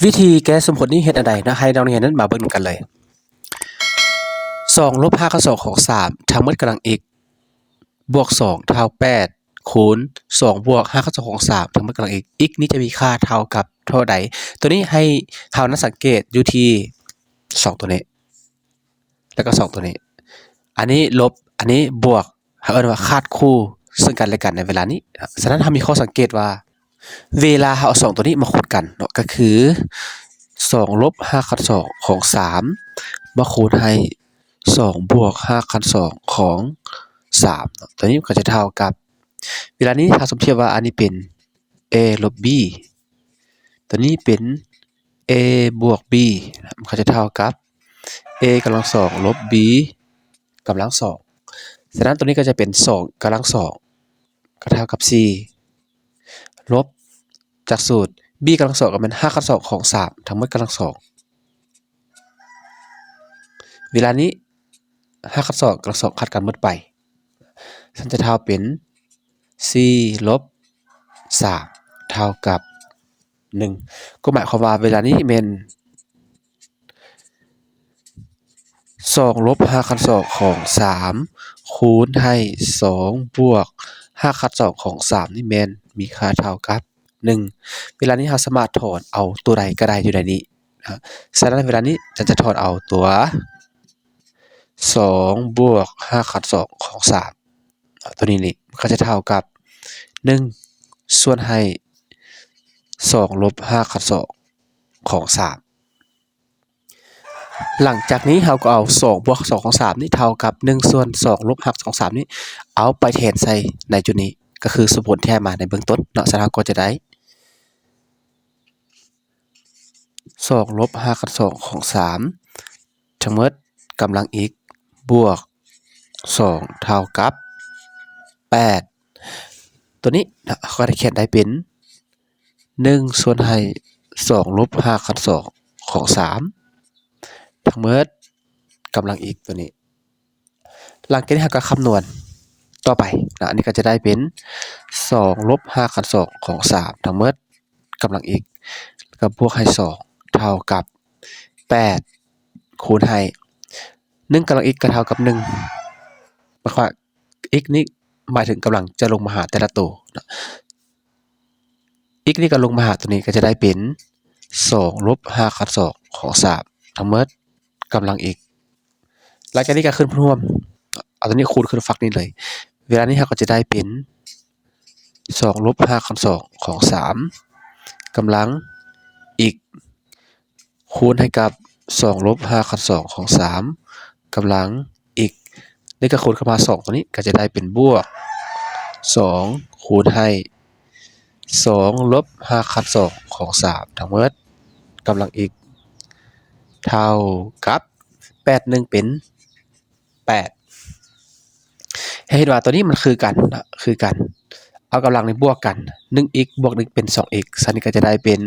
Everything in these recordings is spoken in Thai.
วิธีแก้สมผลนี้เฮ็ดอันใดนะให้นักเรียนนั้นมาเบิ่งกันเลย2ลบ5กับ2ของ3ทั้งหมดกำลัง x บวก2เท่า8คูณ2บวก5กับ2ของ3ทั้งหมดกำลัง x x นี้จะมีค่าเท่ากับเท่าใด ตัวนี้ให้เฮานั้นสังเกตอยู่ที่2ตัวนี้ แล้วก็2ตัวนี้ อันนี้ลบอันนี้บวกเขาเอิ้นว่าคาดคู่ซึ่งกันและกันในเวลานี้ฉะนั้นถ้ามีข้อสังเกตว่า เวลาเราเอาสองตัวนี้มาคูณกันเนาะก็คือ2ลบ5คูณ2ของ3มาคูณให้2บวก5คูณ2ของ3เนาะตัวนี้ก็จะเท่ากับ เวลานี้ถ้าสมเทียบว่าอันนี้เป็น a ลบ b ตัวนี้เป็น a บวก b มันก็จะเท่ากับ a กำลังสองลบ b กำลังสองฉะนั้นตัวนี้ก็จะเป็น2กำลังสองก็เท่ากับ 4 ลบจากสูตร b กำลังสองก็เป็น5กำลังสองของ 3 ทั้งหมดกำลังสองเวลานี้5กำลังสองกำลังสองคัดกันหมดไปฉันจะเท่าเป็น4ลบ3เท่ากับ 1 ก็หมายความว่าเวลานี้เป็น2ลบ5คัน2ของ3คูณให้2บวก5คัน2ของ3นี่แม่น มีค่าเท่ากับ 1 เวลานี้เราสามารถถอนเอาตัวใดก็ได้อยู่ในนี้นะฉะนั้นเวลานี้ฉันจะถอนเอาตัว2บวก5คัน2ของ3ตัวนี้นี่ก็จะเท่ากับ 1 ส่วนให้2ลบ5คัน2ของ 3 หลังจากนี้เราก็เอา2บวก2ของ 3 นี่เท่ากับ 1 ส่วน2ลบ5ของ3นี่เอาไปแทนใส่ในจุดนี้ ก็คือสมผลที่ให้มาในเบื้องต้นเนาะฉะนั้นเราก็จะได้2ลบ5กับ2ของ3ทั้งหมดกำลัง x บวก2เท่ากับ8ตัวนี้นะก็ได้เขียนได้เป็น1ส่วนให้2ลบ5กับ2ของ3ทั้งหมดกำลัง x ตัวนี้ หลังจากนี้เราก็คำนวณ ต่อไปนะอันนี้ก็จะได้เป็น2ลบ5กับ2ของ 3 ทั้งหมดกำลัง x แล้วก็บวกให้ 2 เท่ากับ 8 คูณให้1กำลัง x ก็เท่ากับ1หมายความว่า x นี้หมายถึงกำลังจะลงมาหาแต่ละตัวนะ x นี่ก็ลงมาหาตัวนี้ก็จะได้เป็น2ลบ5กับ2ของ 3 ทั้งหมดกำลัง x หลังจากนี้ก็ขึ้นพรวมเอาตัวนี้คูณขึ้นฝั่งนี้เลย เวลานี้เราก็จะได้เป็น2ลบ5กับ2ของ 3กำลังอีก คูณให้กับ2ลบ5กับ2ของ 3กำลังอีกนี่ก็คูณเข้ามา 2 ตัวนี้ก็จะได้เป็นบวก 2 คูณให้2ลบ5กับ2ของ 3 ทั้งหมดกำลังอีก เท่ากับ 8 1 เป็น 8 เห็นว่าตัวนี้มันคือกันนะคือกัน เอากำลังในบวกกัน 1x บวก1เป็น 2x สันนี้ก็จะได้เป็น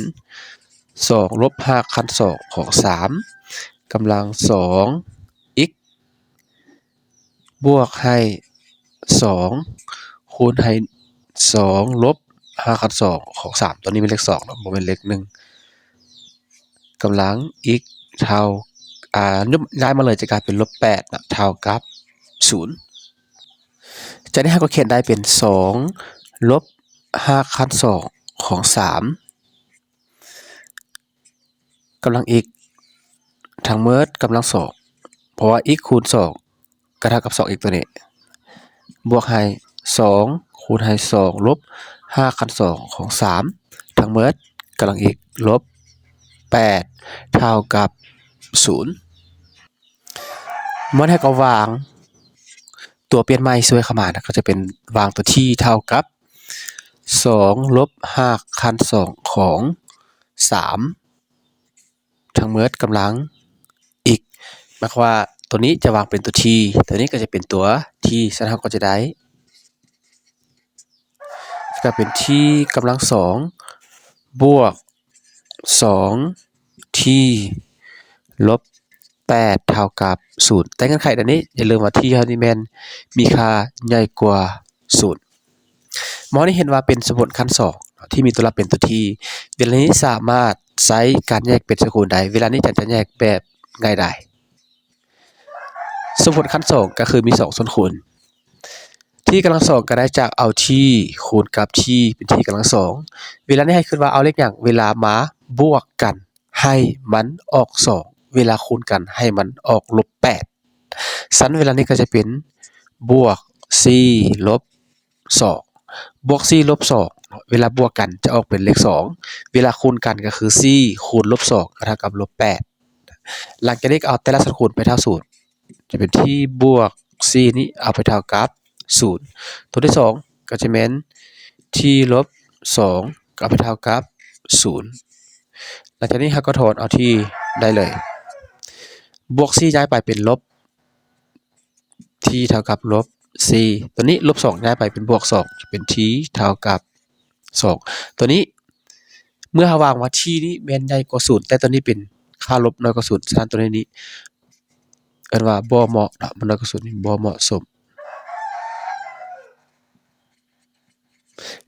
2ลบ5คัน2ของ 3กำลัง 2x บวกให้ 2 คูณให้ 2 ลบ5คัน2ของ 3 ตัวนี้เป็นเลข2เนาะบ่แม่นเลข1กำลัง x เท่าอ่าย้ายมาเลยจะกลายเป็นลบ8นะเท่ากับ 0 จากนี้เราก็เขียนได้เป็น 2 ลบ5คัน2ของ 3กำลัง x ทั้งหมดกำลัง2เพราะว่า x คูณ2ก็เท่ากับ 2x ตัวนี้ บวกให้2คูณให้2ลบ5คัน2ของ3ทั้งหมดกำลัง x ลบ8เท่ากับ0มันให้ก็วาง ตัวเปลี่ยนใหม่ช่วยเข้ามานะก็จะเป็นวางตัวที่เท่ากับ2ลบ5คัน2ของ 3 ทั้งหมดกำลังอีกหมายความว่าตัวนี้จะวางเป็นตัวที่ตัวนี้ก็จะเป็นตัวที่ฉะนั้นเราก็จะได้ก็เป็นที่กำลัง2บวก2ที่ลบ 8 เท่ากับ 0 แต่เงื่อนไขอันนี้ อย่าลืมว่าที่เฮานี่แม่นมีค่าใหญ่กว่า 0 มอนี่เห็นว่าเป็นสมมุติขั้น2ที่มีตัวรับเป็นตัวที่ เวลานี้สามารถใช้การแยกเป็นสกุลใด เวลานี้จะจะแยกแบบง่ายดายสมมุติขั้นสองก็คือมีสองส่วนคูณที่กำลังสองก็ได้จากเอาที่คูณกับที่เป็นที่กำลังสองเวลานี้ให้ขึ้นว่าเอาเลขอย่างเวลามาบวกกัน ให้มันออกสอง เวลาคูณกันให้มันออกลบแปดสันเวลานี้ก็จะเป็นบวกสี่ลบสองบวกสี่ลบสองเวลาบวกกันจะออกเป็นเลขสองเวลาคูณกันก็คือสี่คูณลบสองเท่ากับลบแปดหลังจากนี้เอาแต่ละสัดคูณไปเท่าศูนย์จะเป็นที่บวกสี่นี้เอาไปเท่ากับศูนย์ตัวที่สองก็จะเป็นที่ลบสองเอาไปเท่ากับศูนย์หลังจากนี้เราก็ถอนเอาที่ได้เลย บวก4ย้ายไปเป็นลบทีเท่ากับลบ4ตัวนี้ลบ2ย้ายไปเป็นบวก2จะเป็นทีเท่ากับ 2 ตัวนี้เมื่อเราวางว่าทีนี้แม่นใหญ่กว่า0แต่ตัวนี้เป็นค่าลบน้อยกว่า0ฉะนั้นตัวนี้นี้เอิ้นว่าบ่เหมาะเนาะมันน้อยกว่า0นี่บ่เหมาะสม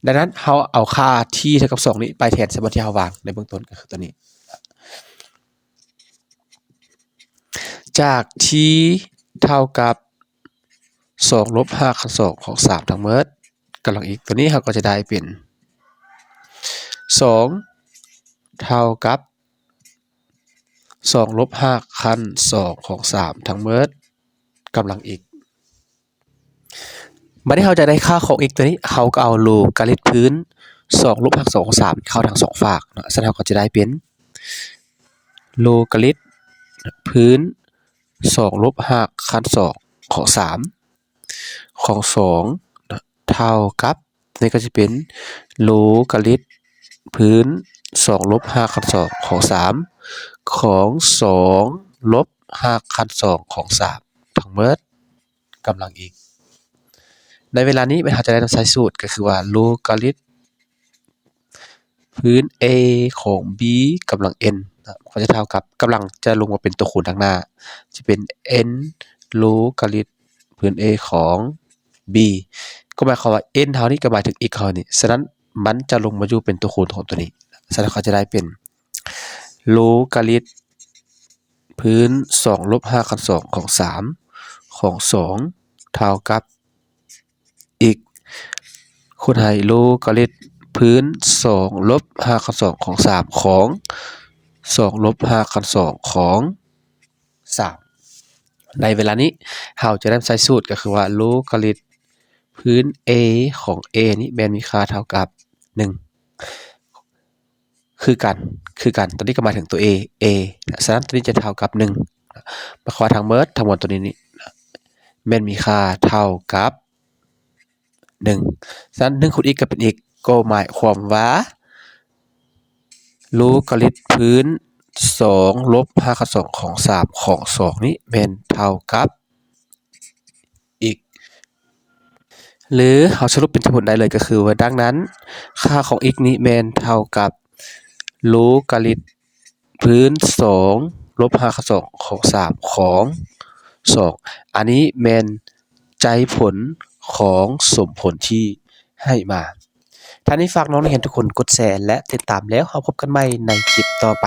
ดังนั้นเราเอาค่าที่เท่ากับ 2 นี้ไปแทนสมมุติที่เราวางในเบื้องต้นก็คือตัวนี้ จากที่เท่ากับ2ลบ5คูณ2ของ3ทั้งหมดกำลังอีกตัวนี้เราก็จะได้เป็น 2 เท่ากับ2ลบ5คูณ2ของ3ทั้งหมดกำลังอีกบัดนี้เราจะได้ค่าของ x ตัวนี้เราก็เอาโลกาลิตพื้น2ลบ2ของ3เข้าทั้งสองฝากเนาะฉะนั้นเราก็จะได้เป็นโลกาลิตพื้น 2ลบ5คูณ2ของ3ของ2นะเท่ากับนี่ก็จะเป็นโลกาลิตพื้น2ลบ5คูณ2ของ3ของ2ลบ5คูณ2ของ3ทั้งหมดกำลังอีก ในเวลานี้เราจะได้ใช้สูตรก็คือว่าโลกาลิตพื้น a ของ b กำลัง n ก็จะเท่ากับกำลังจะลงมาเป็นตัวคูณทางหน้า จะเป็น n โลกาลิตพื้น a ของ b ก็หมายความว่า n เท่านี้ก็หมายถึงอีกเท่านี้ฉะนั้นมันจะลงมาอยู่เป็นตัวคูณของตัวนี้ฉะนั้นเขาจะได้เป็นโลกาลิตพื้น2ลบ5คูณ2ของ 3 ของ 2 เท่ากับอีกคูณให้โลกาลิตพื้น2ลบ5คูณ2ของ 3 ของ 2ลบ5คูณ2ของ3ในเวลานี้เราจะได้ใช้สูตรก็คือว่าโลกลิตพื้น a ของ a นี้แม่นมีค่าเท่ากับ 1 คือกัน คือกันตัวนี้ก็มาถึงตัว a a ฉะนั้นตัวนี้จะเท่ากับ1หมาความว่าทั้งหมดทั้งมวลตัวนี้นี่แมนมีค่าเท่ากับ 1 ฉะนั้น1คูณ x ก็เป็น x ก็หมายความว่า โลกาลิตพื้น2ลบ5คูณ2ของ3ของ2นี้แม่นเท่ากับอีก หรือเราสรุปเป็นสมมุติได้เลยก็คือว่าดังนั้น ค่าของ x นี้แม่นเท่ากับโลกาลิตพื้น2ลบ5คูณ2ของ3ของ2อันนี้แม่นใจผลของสมผลที่ให้มา ท่านนี้ฝากน้องนักเรียนทุกคนกดแชร์และติดตามแล้วเราพบกันใหม่ในคลิปต่อไป